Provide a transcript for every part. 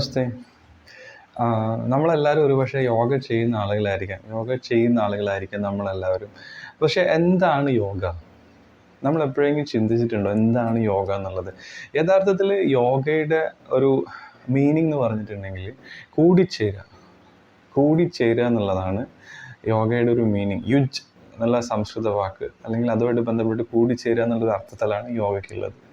നമസ്തേ നമ്മളെല്ലാവരും ഒരുപക്ഷെ യോഗ ചെയ്യുന്ന ആളുകളായിരിക്കാം. യോഗ ചെയ്യുന്ന ആളുകളായിരിക്കാം നമ്മളെല്ലാവരും. പക്ഷെ എന്താണ് യോഗ? നമ്മൾ എപ്പോഴെങ്കിലും ചിന്തിച്ചിട്ടുണ്ടോ എന്താണ് യോഗ എന്നുള്ളത്? യഥാർത്ഥത്തിൽ യോഗയുടെ ഒരു മീനിങ് എന്ന് പറഞ്ഞിട്ടുണ്ടെങ്കിൽ കൂടിച്ചേരുക. കൂടിച്ചേരുക എന്നുള്ളതാണ് യോഗയുടെ ഒരു മീനിങ് യുജ് എന്നുള്ള സംസ്കൃത വാക്ക് അല്ലെങ്കിൽ അതുമായിട്ട് ബന്ധപ്പെട്ട് കൂടിച്ചേരുക എന്നുള്ളൊരു അർത്ഥത്തിലാണ് യോഗയ്ക്കുള്ളത്.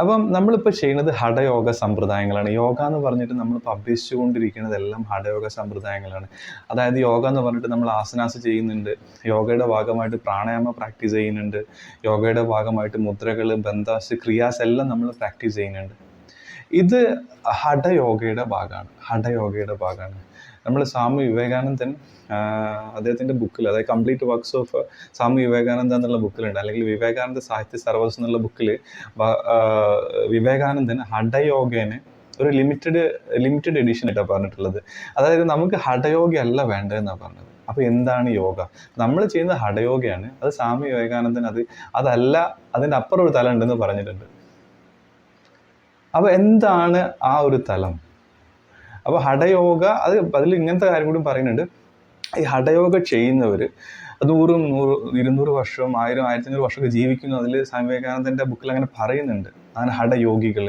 അപ്പം നമ്മളിപ്പോൾ ചെയ്യുന്നത് ഹഠയോഗ സമ്പ്രദായങ്ങളാണ്. യോഗ എന്ന് പറഞ്ഞിട്ട് നമ്മളിപ്പോൾ അഭ്യസിച്ചുകൊണ്ടിരിക്കുന്നതെല്ലാം ഹഠയോഗ സമ്പ്രദായങ്ങളാണ്. അതായത് യോഗ എന്ന് പറഞ്ഞിട്ട് നമ്മൾ ആസനാസ് ചെയ്യുന്നുണ്ട്. യോഗയുടെ ഭാഗമായിട്ട് പ്രാണായാമ പ്രാക്ടീസ് ചെയ്യുന്നുണ്ട്. യോഗയുടെ ഭാഗമായിട്ട് മുദ്രകൾ ബന്ധാസ് ക്രിയാസ് എല്ലാം നമ്മൾ പ്രാക്ടീസ് ചെയ്യുന്നുണ്ട്. ഇത് ഹഠയോഗയുടെ ഭാഗമാണ്. ഹഠയോഗയുടെ ഭാഗമാണ്. നമ്മൾ സ്വാമി വിവേകാനന്ദൻ അദ്ദേഹത്തിന്റെ ബുക്കിൽ അതായത് complete works of Swami Vivekananda എന്നുള്ള ബുക്കിലുണ്ട്. അല്ലെങ്കിൽ വിവേകാനന്ദ സാഹിത്യ സർവസ് എന്നുള്ള ബുക്കിൽ വിവേകാനന്ദൻ ഹഠയോഗേനെ ഒരു ലിമിറ്റഡ് ലിമിറ്റഡ് എഡിഷൻ ആയിട്ടാണ് പറഞ്ഞിട്ടുള്ളത്. അതായത് നമുക്ക് ഹഠയോഗ അല്ല വേണ്ടതെന്നാണ് പറഞ്ഞത്. അപ്പോൾ എന്താണ് യോഗ? നമ്മൾ ചെയ്യുന്ന ഹഠയോഗയാണ് അത് സ്വാമി വിവേകാനന്ദൻ അത് അതല്ല അതിന്റെ അപ്പുറം ഒരു തലം ഉണ്ടെന്ന് പറഞ്ഞിട്ടുണ്ട്. അപ്പോൾ എന്താണ് ആ ഒരു തലം? അപ്പോൾ ഹഠയോഗ അത് അതിൽ ഇങ്ങനത്തെ കാര്യം കൂടി പറയുന്നുണ്ട്. ഈ ഹഠയോഗ ചെയ്യുന്നവർ നൂറും നൂറ് ഇരുന്നൂറ് വർഷവും ആയിരം ആയിരത്തി അഞ്ഞൂറ് വർഷമൊക്കെ ജീവിക്കുന്നു. അതിൽ സ്വാമി വിവേകാനന്ദന്റെ ബുക്കിൽ അങ്ങനെ പറയുന്നുണ്ട്. അങ്ങനെ ഹഠയോഗികൾ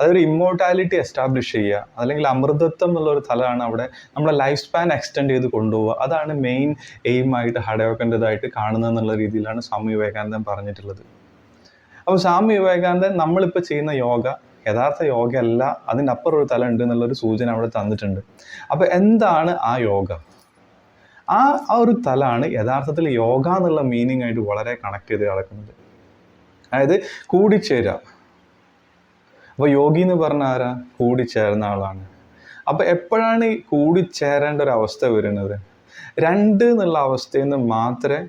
അതൊരു ഇമ്മോർട്ടാലിറ്റി എസ്റ്റാബ്ലിഷ് ചെയ്യുക. അല്ലെങ്കിൽ അമൃതത്വം എന്നുള്ള ഒരു തലമാണ് അവിടെ നമ്മുടെ ലൈഫ് സ്പാൻ എക്സ്റ്റെൻഡ് ചെയ്ത് കൊണ്ടുപോവുക. അതാണ് മെയിൻ എയിം ആയിട്ട് ഹഠയോഗന്റെതായിട്ട് കാണുന്നത് എന്നുള്ള രീതിയിലാണ് സ്വാമി വിവേകാനന്ദൻ പറഞ്ഞിട്ടുള്ളത്. അപ്പോൾ സ്വാമി വിവേകാനന്ദൻ നമ്മളിപ്പോൾ ചെയ്യുന്ന യോഗ യഥാർത്ഥ യോഗ അല്ല അതിന്റെ അപ്പുറം ഒരു തല ഉണ്ട് എന്നുള്ളൊരു സൂചന അവിടെ തന്നിട്ടുണ്ട്. അപ്പോൾ എന്താണ് ആ യോഗ? ആ ആ ഒരു തലാണ് യഥാർത്ഥത്തിൽ യോഗ എന്നുള്ള മീനിങ് ആയിട്ട് വളരെ കണക്ട് ചെയ്ത് കിടക്കുന്നത്. അതായത് കൂടിച്ചേരുക. അപ്പോൾ യോഗി എന്ന് പറഞ്ഞ ആരാ? കൂടിച്ചേർന്ന ആളാണ്. അപ്പോൾ എപ്പോഴാണ് ഈ കൂടിച്ചേരേണ്ട ഒരു അവസ്ഥ വരുന്നത്? രണ്ട് എന്നുള്ള അവസ്ഥയിൽ നിന്ന് മാത്രമേ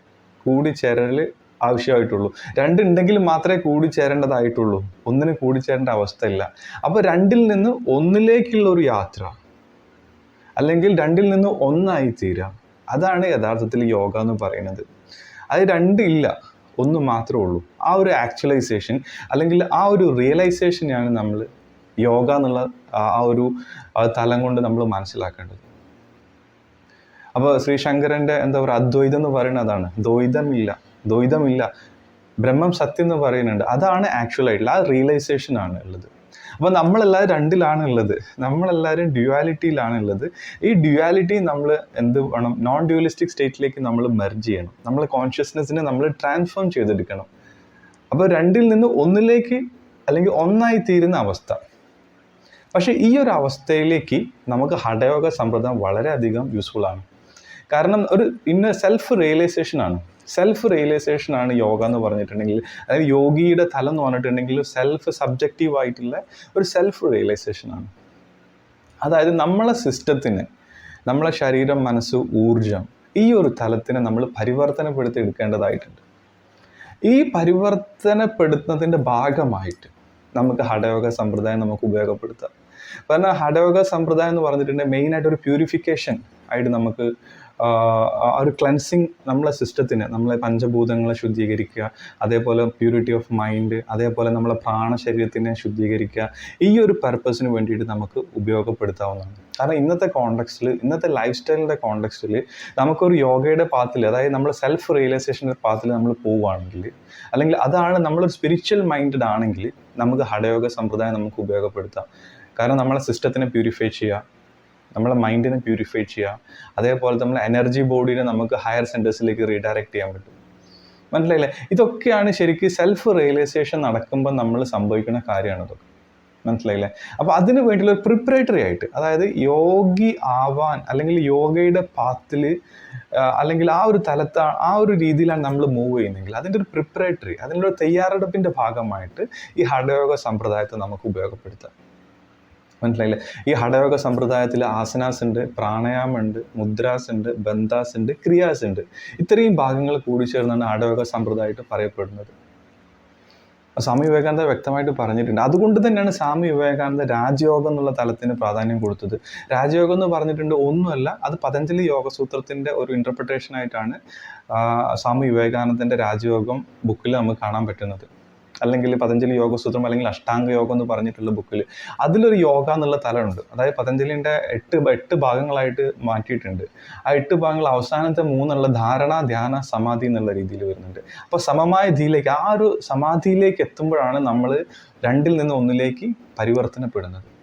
കൂടിച്ചേരൽ ആവശ്യമായിട്ടുള്ളൂ. രണ്ടുണ്ടെങ്കിൽ മാത്രമേ കൂടിച്ചേരേണ്ടതായിട്ടുള്ളൂ. ഒന്നിന് കൂടിച്ചേരേണ്ട അവസ്ഥയില്ല. അപ്പോൾ രണ്ടിൽ നിന്ന് ഒന്നിലേക്കുള്ള ഒരു യാത്ര അല്ലെങ്കിൽ രണ്ടിൽ നിന്ന് ഒന്നായി തീരാം അതാണ് യഥാർത്ഥത്തിൽ യോഗ എന്ന് പറയുന്നത്. അത് രണ്ടില്ല ഒന്ന് മാത്രമേ ഉള്ളൂ. ആ ഒരു ആക്ച്വലൈസേഷൻ അല്ലെങ്കിൽ ആ ഒരു റിയലൈസേഷനെയാണ് നമ്മൾ യോഗ എന്നുള്ള ആ- ഒരു തലം കൊണ്ട് നമ്മൾ മനസ്സിലാക്കേണ്ടത്. അപ്പോൾ ശ്രീ ശങ്കരന്റെ എന്താ പറയുക അദ്വൈതം എന്ന് പറയുന്നത് അതാണ്. ദ്വൈതമില്ല ദ്വൈതമില്ല. ബ്രഹ്മം സത്യം എന്ന് പറയുന്നുണ്ട്. അതാണ് ആക്ച്വൽ ആയിട്ടുള്ള ആ റിയലൈസേഷൻ ആണ് ഉള്ളത്. അപ്പോൾ നമ്മളെല്ലാവരും രണ്ടിലാണ് ഉള്ളത്. നമ്മളെല്ലാവരും ഡ്യുവാലിറ്റിയിലാണ് ഉള്ളത് ഈ ഡ്യുവാലിറ്റി നമ്മൾ എന്ത് വേണം? നോൺ ഡ്യുവലിസ്റ്റിക് സ്റ്റേറ്റിലേക്ക് നമ്മൾ മെർജ് ചെയ്യണം. നമ്മൾ കോൺഷ്യസ്നെസ്സിനെ നമ്മൾ ട്രാൻസ്ഫോം ചെയ്തെടുക്കണം. അപ്പോൾ രണ്ടിൽ നിന്ന് ഒന്നിലേക്ക് അല്ലെങ്കിൽ ഒന്നായി തീരുന്ന അവസ്ഥ. പക്ഷേ ഈ ഒരു അവസ്ഥയിലേക്ക് നമുക്ക് ഹഠയോഗ സമ്പ്രദായം വളരെയധികം യൂസ്ഫുൾ ആണ്. കാരണം ഒരു ഇന്ന സെൽഫ് റിയലൈസേഷൻ ആണ്. സെൽഫ് റിയലൈസേഷൻ ആണ് യോഗ എന്ന് പറഞ്ഞിട്ടുണ്ടെങ്കിൽ. അതായത് യോഗിയുടെ തലം എന്ന് പറഞ്ഞിട്ടുണ്ടെങ്കിൽ സെൽഫ് സബ്ജക്റ്റീവ് ആയിട്ടുള്ള ഒരു സെൽഫ് റിയലൈസേഷൻ ആണ്. അതായത് നമ്മളെ സിസ്റ്റത്തിന് നമ്മളെ ശരീരം മനസ്സ് ഊർജം ഈ ഒരു തലത്തിനെ നമ്മൾ പരിവർത്തനപ്പെടുത്തി എടുക്കേണ്ടതായിട്ടുണ്ട് ഈ പരിവർത്തനപ്പെടുത്തുന്നതിന്റെ ഭാഗമായിട്ട് നമുക്ക് ഹഠയോഗ സമ്പ്രദായം നമുക്ക് ഉപയോഗപ്പെടുത്താം. കാരണം ഹഠയോഗ സമ്പ്രദായം എന്ന് പറഞ്ഞിട്ടുണ്ടെങ്കിൽ മെയിനായിട്ട് ഒരു പ്യൂരിഫിക്കേഷൻ ആയിട്ട് നമുക്ക് ആ, ഒരു ക്ലൻസിങ് നമ്മളെ സിസ്റ്റത്തിന് നമ്മളെ പഞ്ചഭൂതങ്ങളെ ശുദ്ധീകരിക്കുക അതേപോലെ പ്യൂരിറ്റി ഓഫ് മൈൻഡ് അതേപോലെ നമ്മളെ പ്രാണശരീരത്തിനെ ശുദ്ധീകരിക്കുക ഈ ഒരു പർപ്പസിന് വേണ്ടിയിട്ട് നമുക്ക് ഉപയോഗപ്പെടുത്താവുന്നതാണ്. കാരണം ഇന്നത്തെ കോണ്ടെക്സ്റ്റിൽ ഇന്നത്തെ ലൈഫ് സ്റ്റൈലിന്റെ കോണ്ടെക്സ്റ്റിൽ നമുക്കൊരു യോഗയുടെ പാത്തിൽ അതായത് നമ്മൾ സെൽഫ് റിയലൈസേഷന്റെ പാത്തിൽ നമ്മൾ പോവുകയാണെങ്കിൽ അല്ലെങ്കിൽ അതാണ് നമ്മളൊരു സ്പിരിച്വൽ മൈൻഡഡ് ആണെങ്കിൽ നമുക്ക് ഹടയോഗ സമ്പ്രദായം നമുക്ക് ഉപയോഗപ്പെടുത്താം. കാരണം നമ്മളെ സിസ്റ്റത്തിനെ പ്യൂരിഫൈ ചെയ്യുക നമ്മളെ മൈൻഡിനെ പ്യൂരിഫൈ ചെയ്യുക അതേപോലെ നമ്മളെ എനർജി ബോഡീനെ നമുക്ക് ഹയർ സെന്റേഴ്സിലേക്ക് റീഡയറക്റ്റ് ചെയ്യാൻ പറ്റും. മനസ്സിലായില്ലേ? ഇതൊക്കെയാണ് ശരിക്കും സെൽഫ് റിയലൈസേഷൻ നടക്കുമ്പോൾ നമ്മൾ സംഭവിക്കുന്ന കാര്യമാണ് ഇതൊക്കെ. മനസ്സിലായില്ലേ? അപ്പോൾ അതിന് വേണ്ടിയുള്ള ഒരു പ്രിപ്പറേറ്ററി ആയിട്ട് അതായത് യോഗി ആവാൻ അല്ലെങ്കിൽ യോഗയുടെ പാത്തിൽ അല്ലെങ്കിൽ ആ ഒരു തലത്ത് ആ ഒരു രീതിയിലാണ് നമ്മൾ മൂവ് ചെയ്യുന്നതെങ്കിൽ അതിന്റെ ഒരു പ്രിപ്പറേറ്ററി അതിന്റെ ഒരു തയ്യാറെടുപ്പിന്റെ ഭാഗമായിട്ട് ഈ ഹഠയോഗ സമ്പ്രദായത്തെ നമുക്ക് ഉപയോഗപ്പെടുത്താം. മനസ്സിലായില്ലേ? ഈ ഹഠയോഗ സമ്പ്രദായത്തിൽ ആസനാസ് ഉണ്ട് പ്രാണായാമം ഉണ്ട് മുദ്രാസ് ഉണ്ട് ബന്ധാസ് ഉണ്ട് ക്രിയാസ് ഉണ്ട് ഇത്രയും ഭാഗങ്ങൾ കൂടിച്ചേർന്നാണ് ഹഠയോഗ സമ്പ്രദായമായിട്ട് പറയപ്പെടുന്നത്. സ്വാമി വിവേകാനന്ദ വ്യക്തമായിട്ട് പറഞ്ഞിട്ടുണ്ട്. അതുകൊണ്ട് തന്നെയാണ് സ്വാമി വിവേകാനന്ദ രാജയോഗം എന്നുള്ള തലത്തിന് പ്രാധാന്യം കൊടുത്തത്. രാജയോഗം എന്ന് പറഞ്ഞിട്ടുണ്ട് ഒന്നുമല്ല അത് പതഞ്ജലി യോഗസൂത്രത്തിന്റെ ഒരു ഇന്റർപ്രിട്ടേഷൻ ആയിട്ടാണ് സ്വാമി വിവേകാനന്ദന്റെ രാജയോഗം ബുക്കിൽ നമുക്ക് കാണാൻ പറ്റുന്നത്. അല്ലെങ്കിൽ പതഞ്ജലി യോഗസൂത്രം അല്ലെങ്കിൽ അഷ്ടാംഗ യോഗം എന്ന് പറഞ്ഞിട്ടുള്ള ബുക്കിൽ അതിലൊരു യോഗ എന്നുള്ള തലമുണ്ട്. അതായത് പതഞ്ജലിന്റെ എട്ട് എട്ട് ഭാഗങ്ങളായിട്ട് മാറ്റിയിട്ടുണ്ട്. ആ എട്ട് ഭാഗങ്ങൾ അവസാനത്തെ മൂന്നുള്ള ധാരണ ധ്യാന സമാധി എന്നുള്ള രീതിയിൽ വരുന്നുണ്ട്. അപ്പോൾ സമമായ ഇതിലേക്ക് ആ ഒരു സമാധിയിലേക്ക് എത്തുമ്പോഴാണ് നമ്മൾ രണ്ടിൽ നിന്ന് ഒന്നിലേക്ക് പരിവർത്തനപ്പെടുന്നത്.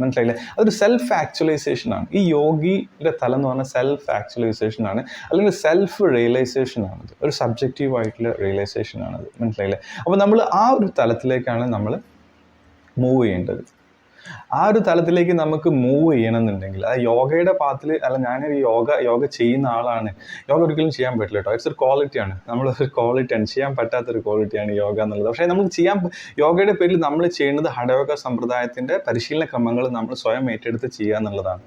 മനസ്സിലായില്ലേ? അതൊരു സെൽഫ് ആക്ച്വലൈസേഷൻ ആണ്. ഈ യോഗിയുടെ തലം എന്ന് പറഞ്ഞാൽ സെൽഫ് ആക്ച്വലൈസേഷൻ ആണ്. അല്ലെങ്കിൽ സെൽഫ് റിയലൈസേഷൻ ആണത് ഒരു സബ്ജക്റ്റീവ് ആയിട്ടുള്ള റിയലൈസേഷൻ ആണത് മനസ്സിലായില്ലേ? അപ്പോൾ നമ്മൾ ആ ഒരു തലത്തിലേക്കാണ് നമ്മൾ മൂവ് ചെയ്യേണ്ടത്. ആ ഒരു തലത്തിലേക്ക് നമുക്ക് മൂവ് ചെയ്യണമെന്നുണ്ടെങ്കിൽ ആ യോഗയുടെ പാത്തിൽ അല്ല ഞാനൊരു യോഗ യോഗ ചെയ്യുന്ന ആളാണ്. യോഗ ഒരിക്കലും ചെയ്യാൻ പറ്റില്ല കേട്ടോ. ഇറ്റ്സ് ഒരു ക്വാളിറ്റിയാണ് നമ്മൾ ഒരു ക്വാളിറ്റിയാണ് ചെയ്യാൻ പറ്റാത്തൊരു ക്വാളിറ്റിയാണ് യോഗ എന്നുള്ളത്. പക്ഷേ നമുക്ക് ചെയ്യാൻ യോഗയുടെ പേരിൽ നമ്മൾ ചെയ്യുന്നത് ഹഠയോഗ സമ്പ്രദായത്തിന്റെ പരിശീലന ക്രമങ്ങൾ നമ്മൾ സ്വയം ഏറ്റെടുത്ത് ചെയ്യുക എന്നുള്ളതാണ്.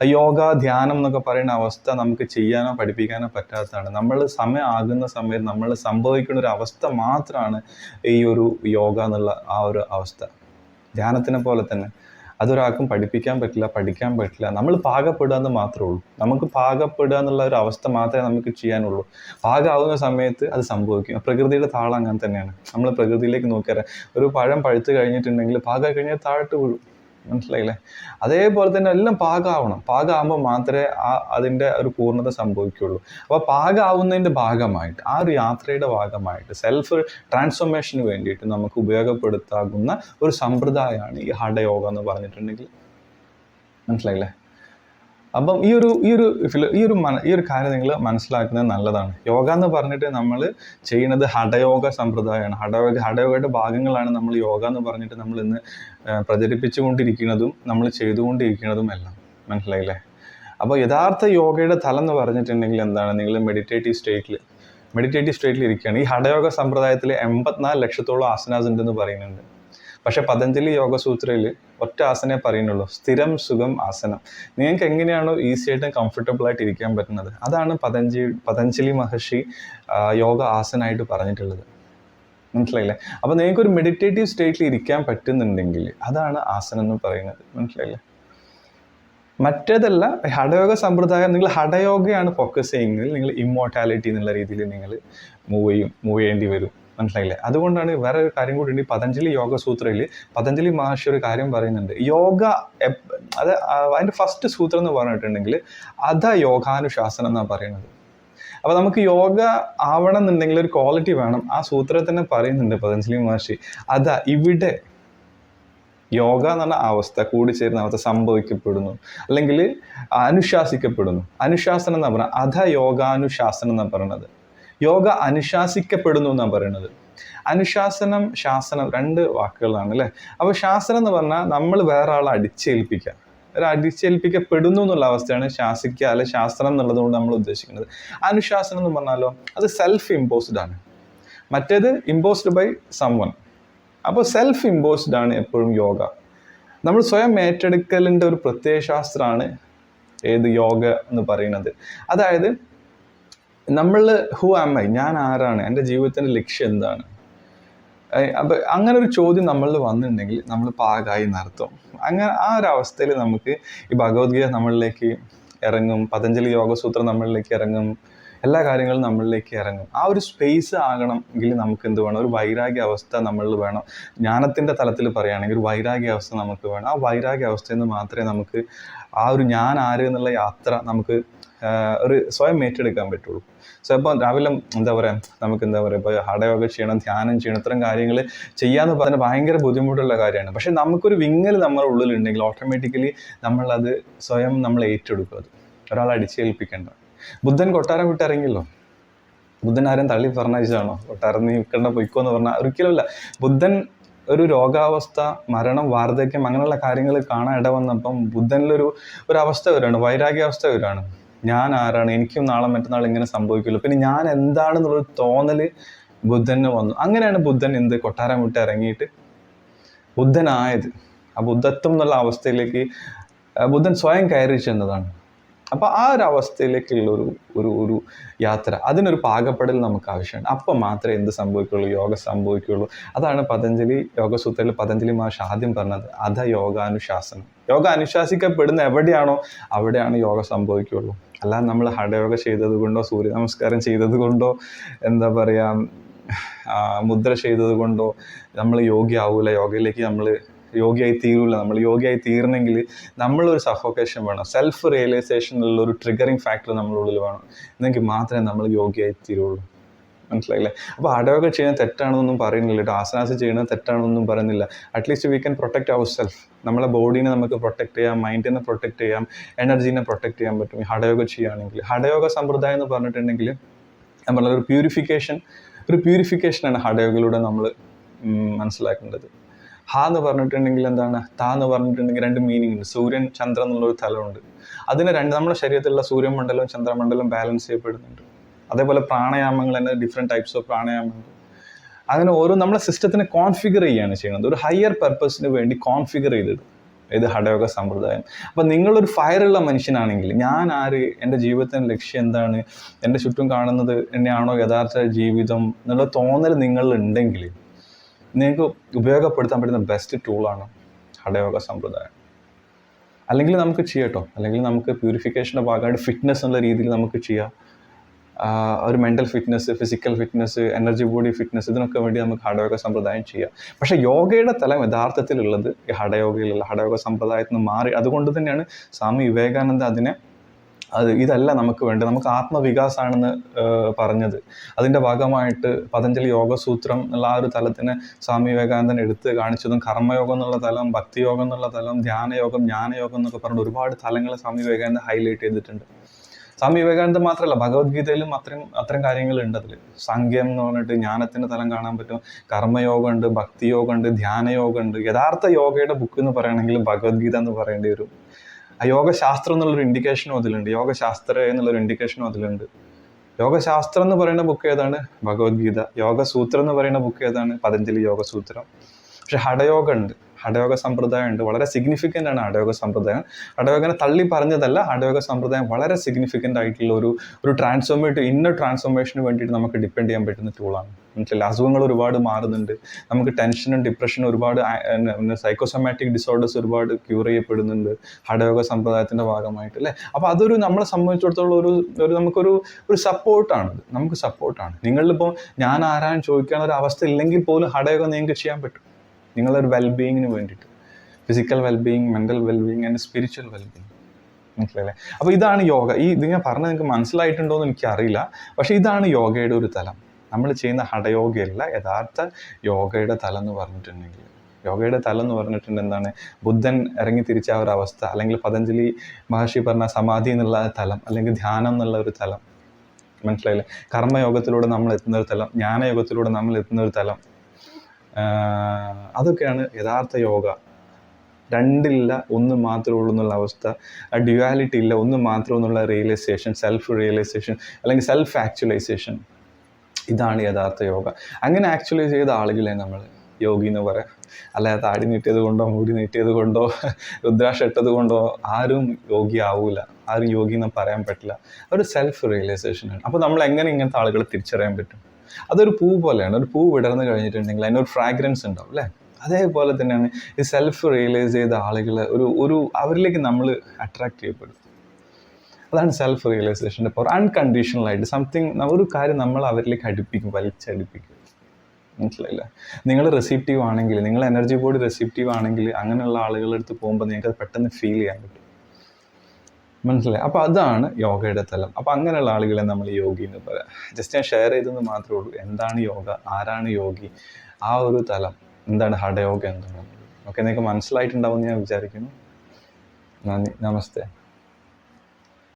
യോഗ ധ്യാനം എന്നൊക്കെ പറയുന്ന അവസ്ഥ നമുക്ക് ചെയ്യാനോ പഠിപ്പിക്കാനോ പറ്റാത്തതാണ്. നമ്മൾ സമയം ആകുന്ന സമയത്ത് നമ്മൾ സംഭവിക്കുന്ന ഒരു അവസ്ഥ മാത്രമാണ് ഈ ഒരു യോഗ എന്നുള്ള ആ ഒരു അവസ്ഥ. ധ്യാനത്തിനെ പോലെ തന്നെ. അതൊരാൾക്കും പഠിപ്പിക്കാൻ പറ്റില്ല പഠിക്കാൻ പറ്റില്ല. നമ്മൾ പാകപ്പെടുക എന്ന് മാത്രമേ ഉള്ളൂ. നമുക്ക് പാകപ്പെടുക എന്നുള്ള ഒരു അവസ്ഥ മാത്രമേ നമുക്ക് ചെയ്യാനുള്ളൂ. പാകാവുന്ന സമയത്ത് അത് സംഭവിക്കും. പ്രകൃതിയുടെ താളം അങ്ങനെ തന്നെയാണ്. നമ്മൾ പ്രകൃതിയിലേക്ക് നോക്കിയാൽ ഒരു പഴം പഴുത്ത് കഴിഞ്ഞിട്ടുണ്ടെങ്കിൽ പാകം കഴിഞ്ഞാൽ താഴോട്ട് വീഴും. മനസ്സിലായില്ലേ? അതേപോലെ തന്നെ എല്ലാം പാകമാവണം പാകമാകുമ്പോൾ മാത്രമേ ആ അതിന്റെ ഒരു പൂർണത സംഭവിക്കുകയുള്ളൂ. അപ്പോൾ പാകമാവുന്നതിന്റെ ഭാഗമായിട്ട് ആ ഒരു യാത്രയുടെ ഭാഗമായിട്ട് സെൽഫ് ട്രാൻസ്ഫോർമേഷന് വേണ്ടിയിട്ട് നമുക്ക് ഉപയോഗപ്പെടുത്താകുന്ന ഒരു സമ്പ്രദായമാണ് ഈ ഹഠയോഗ എന്ന് പറഞ്ഞിട്ടുണ്ടെങ്കിൽ. മനസ്സിലായില്ലേ? അപ്പം ഈ ഒരു ഈ ഒരു ഈ ഒരു ഈ ഒരു കാര്യം നിങ്ങൾ മനസ്സിലാക്കുന്നത് നല്ലതാണ്. യോഗ എന്ന് പറഞ്ഞിട്ട് നമ്മൾ ചെയ്യുന്നത് ഹഠയോഗ സമ്പ്രദായമാണ്. ഹഠയോഗ ഹഠയോഗയുടെ ഭാഗങ്ങളാണ് നമ്മൾ യോഗ എന്ന് പറഞ്ഞിട്ട് നമ്മൾ ഇന്ന് പ്രചരിപ്പിച്ചുകൊണ്ടിരിക്കുന്നതും നമ്മൾ ചെയ്തുകൊണ്ടിരിക്കുന്നതും എല്ലാം. മനസ്സിലായില്ലേ? അപ്പോൾ യഥാർത്ഥ യോഗയുടെ തലം എന്ന് പറഞ്ഞിട്ടുണ്ടെങ്കിൽ എന്താണ്? നിങ്ങൾ മെഡിറ്റേറ്റീവ് സ്റ്റേറ്റിൽ മെഡിറ്റേറ്റീവ് സ്റ്റേറ്റിൽ ഇരിക്കുകയാണ്. ഈ ഹഠയോഗ സമ്പ്രദായത്തിൽ എൺപത്തിനാല് ലക്ഷത്തോളം ആസനാസ് ഉണ്ടെന്ന് പറയുന്നുണ്ട്. പക്ഷെ പതഞ്ജലി യോഗസൂത്രയിൽ ഒറ്റ ആസനേ പറയുന്നുള്ളൂ സ്ഥിരം സുഖം ആസനം. നിങ്ങൾക്ക് എങ്ങനെയാണോ ഈസി ആയിട്ടും കംഫർട്ടബിൾ ആയിട്ട് ഇരിക്കാൻ പറ്റുന്നത്? അതാണ് പതഞ്ജലി പതഞ്ജലി മഹർഷി യോഗ ആസനായിട്ട് പറഞ്ഞിട്ടുള്ളത്. മനസ്സിലായില്ലേ? അപ്പോൾ നിങ്ങൾക്ക് ഒരു മെഡിറ്റേറ്റീവ് സ്റ്റേറ്റിൽ ഇരിക്കാൻ പറ്റുന്നുണ്ടെങ്കിൽ അതാണ് ആസനം എന്ന് പറയുന്നത്. മനസ്സിലായില്ലേ? മറ്റേതല്ല ഹഠയോഗ സമ്പ്രദായം നിങ്ങൾ ഹഠയോഗയാണ് ഫോക്കസ് ചെയ്യുന്നതിൽ നിങ്ങൾ ഇമ്മോർട്ടാലിറ്റി എന്നുള്ള രീതിയിൽ നിങ്ങൾ മൂവ് ചെയ്യും മൂവ് ചെയ്യേണ്ടി വരും. മനസ്സിലായില്ലേ? അതുകൊണ്ടാണ് വേറെ ഒരു കാര്യം കൂടി ഉണ്ട്. പതഞ്ജലി യോഗ സൂത്രയിൽ പതഞ്ജലി മഹർഷി ഒരു കാര്യം പറയുന്നുണ്ട്. യോഗ അത് അതിന്റെ ഫസ്റ്റ് സൂത്രം എന്ന് പറഞ്ഞിട്ടുണ്ടെങ്കിൽ അധ യോഗാനുശാസനം എന്നാണ് പറയുന്നത്. അപ്പോൾ നമുക്ക് യോഗ ആവണം എന്നുണ്ടെങ്കിൽ ഒരു ക്വാളിറ്റി വേണം. ആ സൂത്രം തന്നെ പറയുന്നുണ്ട് പതഞ്ജലി മഹർഷി. അതാ ഇവിടെ യോഗ എന്ന് പറഞ്ഞ അവസ്ഥ കൂടിച്ചേരുന്ന അവസ്ഥ സംഭവിക്കപ്പെടുന്നു. അല്ലെങ്കിൽ അനുശാസിക്കപ്പെടുന്നു. അനുശാസനം എന്ന് പറഞ്ഞാൽ അധ യോഗാനുശാസനം എന്നാണ് പറയുന്നത്. യോഗ അനുശാസിക്കപ്പെടുന്നു എന്നാണ് പറയുന്നത് അനുശാസനം ശാസനം രണ്ട് വാക്കുകളാണ് അല്ലേ അപ്പോൾ ശാസനം എന്ന് പറഞ്ഞാൽ നമ്മൾ വേറെ ആളെ അടിച്ചേൽപ്പിക്കുക. ഒരു അടിച്ചേൽപ്പിക്കപ്പെടുന്നു എന്നുള്ള അവസ്ഥയാണ് ശാസിക്കുക അല്ലെ ശാസ്ത്രം എന്നുള്ളതുകൊണ്ട് നമ്മൾ ഉദ്ദേശിക്കുന്നത്. അനുശാസനം എന്ന് പറഞ്ഞാലോ അത് സെൽഫ് ഇമ്പോസ്ഡ് ആണ്. മറ്റേത് ഇമ്പോസ്ഡ് ബൈ സംവൺ അപ്പോൾ സെൽഫ് ഇമ്പോസ്ഡ് ആണ് എപ്പോഴും യോഗ. നമ്മൾ സ്വയം ഏറ്റെടുക്കലിന്റെ ഒരു പ്രത്യയശാസ്ത്രമാണ് ഏത് യോഗ എന്ന് പറയുന്നത്. അതായത് നമ്മൾ ഹു ആം ഐ ഞാൻ ആരാണ്? എന്റെ ജീവിതത്തിന്റെ ലക്ഷ്യം എന്താണ്? അപ്പം അങ്ങനെ ഒരു ചോദ്യം നമ്മളിൽ വന്നിട്ടുണ്ടെങ്കിൽ നമ്മൾ പാകായി നടത്തും. അങ്ങനെ ആ ഒരു അവസ്ഥയിൽ നമുക്ക് ഈ ഭഗവത്ഗീത നമ്മളിലേക്ക് ഇറങ്ങും പതഞ്ജലി യോഗസൂത്രം നമ്മളിലേക്ക് ഇറങ്ങും എല്ലാ കാര്യങ്ങളും നമ്മളിലേക്ക് ഇറങ്ങും. ആ ഒരു സ്പേസ് ആകണമെങ്കിൽ നമുക്ക് എന്ത് വേണം? ഒരു വൈരാഗ്യ അവസ്ഥ നമ്മളിൽ വേണം. ജ്ഞാനത്തിന്റെ തലത്തിൽ പറയുകയാണെങ്കിൽ ഒരു വൈരാഗ്യ അവസ്ഥ നമുക്ക് വേണം. ആ വൈരാഗ്യ അവസ്ഥയിൽ നിന്ന് മാത്രമേ നമുക്ക് ആ ഒരു ഞാൻ ആര് എന്നുള്ള യാത്ര നമുക്ക് ഒരു സ്വയം ഏറ്റെടുക്കാൻ പറ്റുള്ളൂ. സോ ഇപ്പം രാവിലെ എന്താ പറയുക നമുക്ക് എന്താ പറയുക ഇപ്പോൾ ഹഠയോഗ ചെയ്യണം ധ്യാനം ചെയ്യണം ഇത്തരം കാര്യങ്ങൾ ചെയ്യാന്ന് പറഞ്ഞാൽ ഭയങ്കര ബുദ്ധിമുട്ടുള്ള കാര്യമാണ്. പക്ഷെ നമുക്കൊരു വിങ്ങൽ നമ്മുടെ ഉള്ളിലുണ്ടെങ്കിൽ ഓട്ടോമാറ്റിക്കലി നമ്മളത് സ്വയം നമ്മൾ ഏറ്റെടുക്കും അത്. ഒരാളെ അടിച്ചേൽപ്പിക്കേണ്ട. ബുദ്ധൻ കൊട്ടാരം വിട്ടിറങ്ങിയല്ലോ. ബുദ്ധൻ ആരും തള്ളി പറഞ്ഞയച്ചതാണോ? കൊട്ടാരം നീ പൊയ്ക്കോ എന്ന് പറഞ്ഞാൽ ഒരിക്കലുമല്ല. ബുദ്ധൻ ഒരു രോഗാവസ്ഥ മരണം വാർദ്ധക്യം അങ്ങനെയുള്ള കാര്യങ്ങൾ കാണാൻ ഇടവന്നപ്പം ബുദ്ധനിലൊരു ഒരു അവസ്ഥ വരികയാണ് വൈരാഗ്യാവസ്ഥ വരികയാണ് ഞാൻ ആരാണ്? എനിക്കും നാളെ മറ്റന്നാൾ ഇങ്ങനെ സംഭവിക്കുള്ളൂ പിന്നെ ഞാൻ എന്താണെന്നുള്ളൊരു തോന്നൽ ബുദ്ധന് വന്നു. അങ്ങനെയാണ് ബുദ്ധൻ എന്ത് കൊട്ടാരം വിട്ട് ഇറങ്ങിയിട്ട് ബുദ്ധനായത്. ആ ബുദ്ധത്വം എന്നുള്ള അവസ്ഥയിലേക്ക് ബുദ്ധൻ സ്വയം കയറി ചെന്നതാണ്. അപ്പോൾ ആ ഒരു അവസ്ഥയിലേക്കുള്ള ഒരു ഒരു ഒരു യാത്ര അതിനൊരു പാകപ്പെടൽ നമുക്ക് ആവശ്യമാണ്. അപ്പം മാത്രമേ എന്ത് സംഭവിക്കുള്ളൂ? യോഗ സംഭവിക്കുള്ളൂ. അതാണ് പതഞ്ജലി യോഗസൂത്രയിൽ പതഞ്ജലി മാഷ് ആദ്യം പറഞ്ഞത്. അധ യോഗാനുശാസനം യോഗ അനുശാസിക്കപ്പെടുന്ന എവിടെയാണോ അവിടെയാണ് യോഗ സംഭവിക്കുള്ളൂ. അല്ലാതെ നമ്മൾ ഹഠയോഗ ചെയ്തത് കൊണ്ടോ സൂര്യ നമസ്കാരം ചെയ്തത് കൊണ്ടോ എന്താ പറയുക മുദ്ര ചെയ്തത് കൊണ്ടോ നമ്മൾ യോഗിയാവൂല യോഗയിലേക്ക് നമ്മൾ യോഗിയായി തീരൂല. നമ്മൾ യോഗിയായി നമ്മൾ നമ്മളൊരു സഫോക്കേഷൻ വേണം. സെൽഫ് റിയലൈസേഷനുള്ള ഒരു ട്രിഗറിങ് ഫാക്ടർ നമ്മളുള്ളിൽ വേണം. എന്നെങ്കിൽ മാത്രമേ നമ്മൾ യോഗിയായി തീരുള്ളൂ. മനസ്സിലായില്ലേ? അപ്പോൾ അടവൊക്കെ ചെയ്യാൻ തെറ്റാണെന്നൊന്നും പറയുന്നില്ല. കേട്ടോ ആസനാസ് ചെയ്യുന്നത് തെറ്റാണെന്നൊന്നും പറയുന്നില്ല. At least we can protect our self നമ്മളെ ബോഡീനെ നമുക്ക് പ്രൊട്ടക്ട് ചെയ്യാം മൈൻഡിനെ പ്രൊട്ടക്ട് ചെയ്യാം എനർജീനെ പ്രൊട്ടക്ട് ചെയ്യാൻ പറ്റും. ഈ ഹഠയോഗ ചെയ്യുകയാണെങ്കിൽ. ഹടയോഗ സമ്പ്രദായം എന്ന് പറഞ്ഞിട്ടുണ്ടെങ്കിൽ നമ്മൾ ഒരു പ്യൂരിഫിക്കേഷൻ ഒരു പ്യൂരിഫിക്കേഷനാണ് ഹടയോഗയിലൂടെ നമ്മൾ മനസ്സിലാക്കേണ്ടത്. ഹ എന്ന് പറഞ്ഞിട്ടുണ്ടെങ്കിൽ എന്താണ്? ത എന്ന് പറഞ്ഞിട്ടുണ്ടെങ്കിൽ രണ്ട് മീനിങ് ഉണ്ട്. സൂര്യൻ ചന്ദ്രൻ എന്നുള്ളൊരു തലമുണ്ട്. അതിന് രണ്ട് നമ്മുടെ ശരീരത്തിലുള്ള സൂര്യമണ്ഡലവും ചന്ദ്രമണ്ഡലവും ബാലൻസ് ചെയ്യപ്പെടുന്നുണ്ട്. അതേപോലെ പ്രാണായാമങ്ങൾ തന്നെ ഡിഫറെന്റ് ടൈപ്സ് ഓഫ് പ്രാണായാമങ്ങൾ. അങ്ങനെ ഓരോ നമ്മളെ സിസ്റ്റത്തിനെ കോൺഫിഗർ ചെയ്യുകയാണ് ചെയ്യുന്നത്. ഒരു ഹയർ പർപ്പസിന് വേണ്ടി കോൺഫിഗർ ചെയ്തിട്ടുണ്ട് ഇത് ഹഠയോഗ സമ്പ്രദായം. അപ്പം നിങ്ങളൊരു ഫയറുള്ള മനുഷ്യനാണെങ്കിൽ ഞാൻ ആര്? എന്റെ ജീവിതത്തിന്റെ ലക്ഷ്യം എന്താണ്? എന്റെ ചുറ്റും കാണുന്നത് എന്നെയാണോ യഥാർത്ഥ ജീവിതം എന്നുള്ള തോന്നൽ നിങ്ങളിലുണ്ടെങ്കിൽ നിങ്ങൾക്ക് ഉപയോഗപ്പെടുത്താൻ പറ്റുന്ന ബെസ്റ്റ് ടൂളാണ് ഹഠയോഗ സമ്പ്രദായം. അല്ലെങ്കിൽ നമുക്ക് ചെയ്യട്ടോ അല്ലെങ്കിൽ നമുക്ക് പ്യൂരിഫിക്കേഷന്റെ ഭാഗമായിട്ട് ഫിറ്റ്നസ് എന്നുള്ള രീതിയിൽ നമുക്ക് ചെയ്യാം. ഒരു mental fitness physical fitness energy body fitness ഇതിനൊക്കെ വേണ്ടി നമുക്ക് ഹഠയോഗ സമ്പ്രദായം ചെയ്യാം. പക്ഷേ യോഗയുടെ തലം യഥാർത്ഥത്തിലുള്ളത് ഈ ഹഠയോഗയിലുള്ള ഹടയോഗ സമ്പ്രദായത്തിൽ നിന്ന് മാറി. അതുകൊണ്ട് തന്നെയാണ് സ്വാമി വിവേകാനന്ദ അതിനെ അത് ഇതല്ല നമുക്ക് വേണ്ടത്. നമുക്ക് ആത്മവികാസമാണെന്ന് ആഹ് പറഞ്ഞത്. അതിന്റെ ഭാഗമായിട്ട് പതഞ്ജലി യോഗസൂത്രം എന്നുള്ള ആ ഒരു തലത്തിന് സ്വാമി വിവേകാനന്ദൻ എടുത്ത് കാണിച്ചതും കർമ്മയോഗം എന്നുള്ള തലം ഭക്തിയോഗം എന്നുള്ള തലം ധ്യാനയോഗം ജ്ഞാനയോഗം എന്നൊക്കെ പറഞ്ഞിട്ട് ഒരുപാട് തലങ്ങൾ സ്വാമി വിവേകാനന്ദൻ ഹൈലൈറ്റ് ചെയ്തിട്ടുണ്ട്. സ്വാമി വിവേകാനന്ദ മാത്രമല്ല ഭഗവത്ഗീതയിലും അത്രയും കാര്യങ്ങൾ ഉണ്ട് അതിൽ സംഖ്യം എന്ന് പറഞ്ഞിട്ട് ജ്ഞാനത്തിന്റെ തലം കാണാൻ പറ്റും. കർമ്മയോഗമുണ്ട് ഭക്തിയോഗമുണ്ട് ധ്യാനയോഗമുണ്ട് യഥാർത്ഥ യോഗയുടെ ബുക്ക് എന്ന് പറയുകയാണെങ്കിൽ ഭഗവത്ഗീത എന്ന് പറയേണ്ടി വരും. ആ യോഗശാസ്ത്രം എന്നുള്ളൊരു ഇൻഡിക്കേഷനും അതിലുണ്ട്. യോഗശാസ്ത്ര എന്നുള്ളൊരു ഇൻഡിക്കേഷനും അതിലുണ്ട്. യോഗശാസ്ത്രം എന്ന് പറയുന്ന ബുക്ക് ഏതാണ്? ഭഗവത്ഗീത. യോഗസൂത്രം എന്ന് പറയുന്ന ബുക്ക് ഏതാണ്? പതഞ്ജലി യോഗസൂത്രം. പക്ഷെ ഹഠയോഗ ഉണ്ട് ഹഠയോഗ സമ്പ്രദായം ഉണ്ട്. വളരെ സിഗ്നിഫിക്കന്റ് ആണ് ഹഠയോഗ സമ്പ്രദായം. ഹഠയോഗനെ തള്ളി പറഞ്ഞതല്ല ഹഠയോഗ സമ്പ്രദായം വളരെ സിഗ്നിഫിക്കന്റ് ആയിട്ടുള്ള ഒരു ഒരു ട്രാൻസ്ഫോർമേറ്റീവ് ഇന്ന ട്രാൻസ്ഫോർമേഷന് വേണ്ടിയിട്ട് നമുക്ക് ഡിപ്പെൻഡ് ചെയ്യാൻ പറ്റുന്ന ടൂളാണ് മനസ്സിലായി? അസുഖങ്ങൾ ഒരുപാട് മാറുന്നുണ്ട്. നമുക്ക് ടെൻഷനും ഡിപ്രഷനും ഒരുപാട് സൈക്കോസൊമാറ്റിക് ഡിസോർഡേഴ്സ് ഒരുപാട് ക്യൂർ ചെയ്യപ്പെടുന്നുണ്ട് ഹഠയോഗ സമ്പ്രദായത്തിന്റെ ഭാഗമായിട്ട് അല്ലേ? അപ്പോൾ അതൊരു നമ്മളെ സംബന്ധിച്ചിടത്തോളം ഒരു ഒരു നമുക്കൊരു ഒരു സപ്പോർട്ടാണ് നമുക്ക് സപ്പോർട്ടാണ് നിങ്ങളിപ്പോൾ ഞാൻ ആരാൻ ചോദിക്കാൻ ഒരു അവസ്ഥ ഇല്ലെങ്കിൽ പോലും ഹഠയോഗം നിങ്ങൾക്ക് ചെയ്യാൻ പറ്റും. നിങ്ങളൊരു വെൽബീയിങ്ങിന് വേണ്ടിയിട്ട്. Physical wellbeing mental wellbeing and spiritual wellbeing മനസ്സിലല്ലേ അപ്പോൾ ഇതാണ് യോഗ. ഈ ഇത് ഞാൻ പറഞ്ഞത് നിങ്ങൾക്ക് മനസ്സിലായിട്ടുണ്ടോ എന്ന് എനിക്കറിയില്ല. പക്ഷേ ഇതാണ് യോഗയുടെ ഒരു തലം. നമ്മൾ ചെയ്യുന്ന ഹഠയോഗയല്ല യഥാർത്ഥ യോഗയുടെ തലം എന്ന് പറഞ്ഞിട്ടുണ്ടെങ്കിൽ. യോഗയുടെ തലം എന്ന് പറഞ്ഞിട്ടുണ്ട് എന്താണ്? ബുദ്ധൻ ഇറങ്ങി തിരിച്ച ആ ഒരു അവസ്ഥ അല്ലെങ്കിൽ പതഞ്ജലി മഹർഷി പറഞ്ഞ സമാധി എന്നുള്ള തലം അല്ലെങ്കിൽ ധ്യാനം എന്നുള്ള ഒരു തലം. മനസ്സിലായില്ലേ? കർമ്മയോഗത്തിലൂടെ നമ്മൾ എത്തുന്ന ഒരു തലം ജ്ഞാനയോഗത്തിലൂടെ നമ്മൾ എത്തുന്ന ഒരു തലം. അതൊക്കെയാണ് യഥാർത്ഥ യോഗ. രണ്ടില്ല ഒന്ന് മാത്രമേ ഉള്ളൂ എന്നുള്ള അവസ്ഥ. ഡ്യുവാലിറ്റി ഇല്ല ഒന്ന് മാത്രം എന്നുള്ള റിയലൈസേഷൻ സെൽഫ് റിയലൈസേഷൻ അല്ലെങ്കിൽ സെൽഫ് ആക്ച്വലൈസേഷൻ ഇതാണ് യഥാർത്ഥ യോഗ. അങ്ങനെ ആക്ച്വലൈസ് ചെയ്ത ആളുകളെ നമ്മൾ യോഗി എന്ന് പറയാം. അല്ലാതെ താടി നീട്ടിയത് കൊണ്ടോ മുടി നീട്ടിയത് കൊണ്ടോ രുദ്രാക്ഷ ഇട്ടത് കൊണ്ടോ ആരും യോഗി ആവൂല. ആരും യോഗി എന്ന് പറയാൻ പറ്റില്ല. ഒരു സെൽഫ് റിയലൈസേഷനാണ് അപ്പോൾ നമ്മൾ എങ്ങനെ ഇങ്ങനത്തെ ആളുകളെ തിരിച്ചറിയാൻ പറ്റും? അതൊരു പൂ പോലെയാണ്. ഒരു പൂ വിടർന്ന് കഴിഞ്ഞിട്ടുണ്ടെങ്കിൽ അതിനൊരു ഫ്രാഗ്രൻസ് ഉണ്ടാവും അല്ലേ? അതേപോലെ തന്നെയാണ് ഈ സെൽഫ് റിയലൈസ് ചെയ്ത ആളുകൾ ഒരു ഒരു അവരിലേക്ക് നമ്മൾ അട്രാക്റ്റ് ചെയ്യപ്പെടും. അതാണ് സെൽഫ് റിയലൈസേഷന്റെ പവർ അൺകണ്ടീഷണൽ ആയിട്ട് സംതിങ് ഒരു കാര്യം നമ്മൾ അവരിലേക്ക് അടുപ്പിക്കും വലിച്ചടുപ്പിക്കും. മനസ്സിലായില്ല? നിങ്ങൾ റെസിപ്റ്റീവ് ആണെങ്കിൽ നിങ്ങൾ എനർജി ബോഡി റെസിപ്റ്റീവ് ആണെങ്കിൽ അങ്ങനെയുള്ള ആളുകളുടെ അടുത്ത് പോകുമ്പോൾ നിങ്ങൾക്ക് അത് പെട്ടെന്ന് ഫീൽ ചെയ്യാൻ പറ്റും. മനസ്സിലായി? അപ്പോൾ അതാണ് യോഗയുടെ തലം. അപ്പോൾ അങ്ങനെയുള്ള ആളുകളെ നമ്മൾ യോഗി എന്ന് പറയാം. ജസ്റ്റ് ഞാൻ ഷെയർ ചെയ്തെന്ന് മാത്രമേ ഉള്ളൂ. എന്താണ് യോഗ? ആരാണ് യോഗി? ആ ഒരു തലം. എന്താണ് ഹഠയോഗ എന്താണ് ഓക്കെ നിങ്ങൾക്ക് മനസ്സിലായിട്ടുണ്ടാവും എന്ന് ഞാൻ വിചാരിക്കുന്നു. നന്ദി. നമസ്തേ.